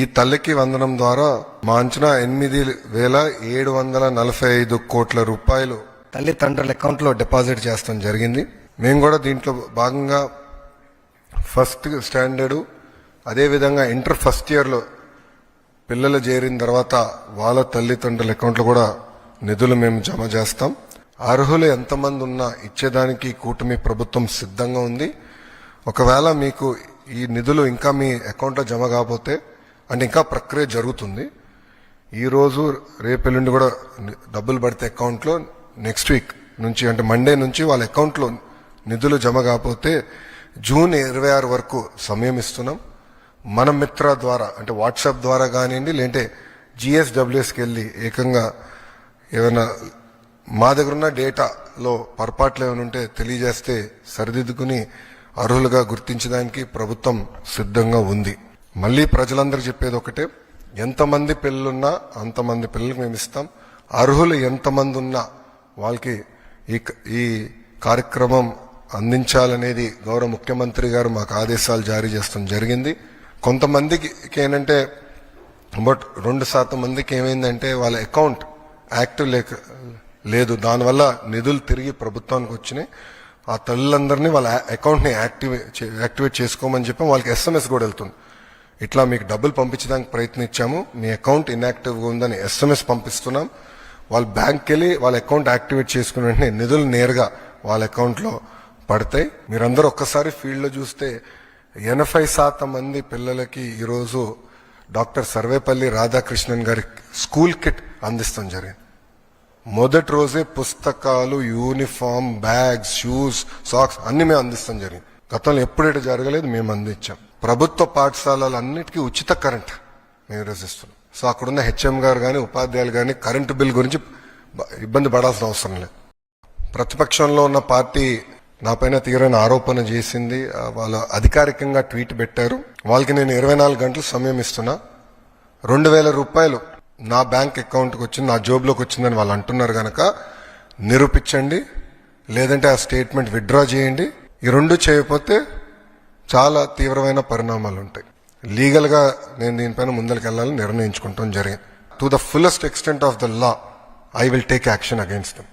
ఈ తల్లికి వందనం ద్వారా మా అంచనా ఎనిమిది వేల ఏడు వందల నలభై ఐదు కోట్ల రూపాయలు తల్లిదండ్రుల అకౌంట్లో డిపాజిట్ చేస్తాం జరిగింది. మేము కూడా దీంట్లో భాగంగా ఫస్ట్ స్టాండర్డు అదేవిధంగా ఇంటర్ ఫస్ట్ ఇయర్లో పిల్లలు చేరిన తర్వాత వాళ్ళ తల్లిదండ్రుల అకౌంట్లో కూడా నిధులు మేము జమ చేస్తాం. అర్హులు ఎంతమంది ఉన్నా ఇచ్చేదానికి కూటమి ప్రభుత్వం సిద్ధంగా ఉంది. ఒకవేళ మీకు ఈ నిధులు ఇంకా మీ అకౌంట్లో జమ కాకపోతే అంటే ఇంకా ప్రక్రియ జరుగుతుంది. ఈరోజు రేపెల్లుండి కూడా డబ్బులు పడితే అకౌంట్లో నెక్స్ట్ వీక్ నుంచి అంటే మండే నుంచి వాళ్ళ అకౌంట్లో నిధులు జమ కాకపోతే జూన్ ఇరవై ఆరు వరకు సమయం ఇస్తున్నాం. మన మిత్ర ద్వారా అంటే వాట్సాప్ ద్వారా కానివ్వండి లేదంటే జిఎస్డబ్ల్యూఎస్కి వెళ్ళి ఏకంగా ఏమైనా మా దగ్గర ఉన్న డేటాలో పొరపాట్లు ఏమైనా ఉంటే తెలియజేస్తే సరిదిద్దుకుని అర్హులుగా గుర్తించడానికి ప్రభుత్వం సిద్ధంగా ఉంది. మళ్ళీ ప్రజలందరూ చెప్పేది ఒకటే ఎంతమంది పిల్లలున్నా అంతమంది పిల్లలకు మేము ఇస్తాం. అర్హులు ఎంతమంది ఉన్నా వాళ్ళకి ఈ ఈ కార్యక్రమం అందించాలనేది గౌరవ ముఖ్యమంత్రి గారు మాకు ఆదేశాలు జారీ చేస్తాం జరిగింది. కొంతమందికి ఏంటంటే బట్ రెండు శాతం మందికి ఏమైందంటే వాళ్ళ అకౌంట్ యాక్టివ్ లేక లేదు. దానివల్ల నిధులు తిరిగి ప్రభుత్వానికి వచ్చినాయి. ఆ తల్లులందరినీ వాళ్ళ అకౌంట్ని యాక్టివే యాక్టివేట్ చేసుకోమని చెప్పి వాళ్ళకి ఎస్ఎంఎస్ కూడా వెళ్తుంది. ఇట్లా మీకు డబ్బులు పంపించడానికి ప్రయత్నించాము. మీ అకౌంట్ ఇన్యాక్టివ్గా ఉందని ఎస్ఎంఎస్ పంపిస్తున్నాం. వాళ్ళ బ్యాంక్కి వెళ్ళి వాళ్ళ అకౌంట్ యాక్టివేట్ చేసుకున్న వెంటనే నిధులు నేరుగా వాళ్ళ అకౌంట్లో పడతాయి. మీరందరూ ఒక్కసారి ఫీల్డ్లో చూస్తే ఎనభై శాతం మంది పిల్లలకి ఈరోజు డాక్టర్ సర్వేపల్లి రాధాకృష్ణన్ గారి స్కూల్ కిట్ అందిస్తాం జరిగింది. మొదటి రోజే పుస్తకాలు యూనిఫామ్ బ్యాగ్స్ షూస్ సాక్స్ అన్ని మేము అందిస్తాం జరిగింది. గతంలో ఎప్పుడైతే జరగలేదు మేము అందించాం. ప్రభుత్వ పాఠశాలలు అన్నిటికీ ఉచిత కరెంట్ మేము ఈరోజు సో అక్కడున్న హెచ్ఎం గారు కానీ ఉపాధ్యాయులు కానీ కరెంటు బిల్ గురించి ఇబ్బంది పడాల్సిన అవసరం లేదు. ప్రతిపక్షంలో ఉన్న పార్టీ నాపైన తీవ్రమైన ఆరోపణ చేసింది. వాళ్ళు అధికారికంగా ట్వీట్ పెట్టారు. వాళ్ళకి నేను ఇరవై నాలుగు గంటలు సమయం ఇస్తున్నా. రెండు వేల రూపాయలు నా బ్యాంక్ అకౌంట్కి వచ్చింది నా జోబ్లోకి వచ్చిందని వాళ్ళు అంటున్నారు కనుక నిరూపించండి. లేదంటే ఆ స్టేట్మెంట్ విత్డ్రా చేయండి. ఈ రెండు చేయకపోతే చాలా తీవ్రమైన పరిణామాలు ఉంటాయి లీగల్గా నేను దీనిపైన ముందరికి వెళ్ళాలని నిర్ణయించుకుంటాం జరిగింది. To the fullest extent of the law I will take action against them.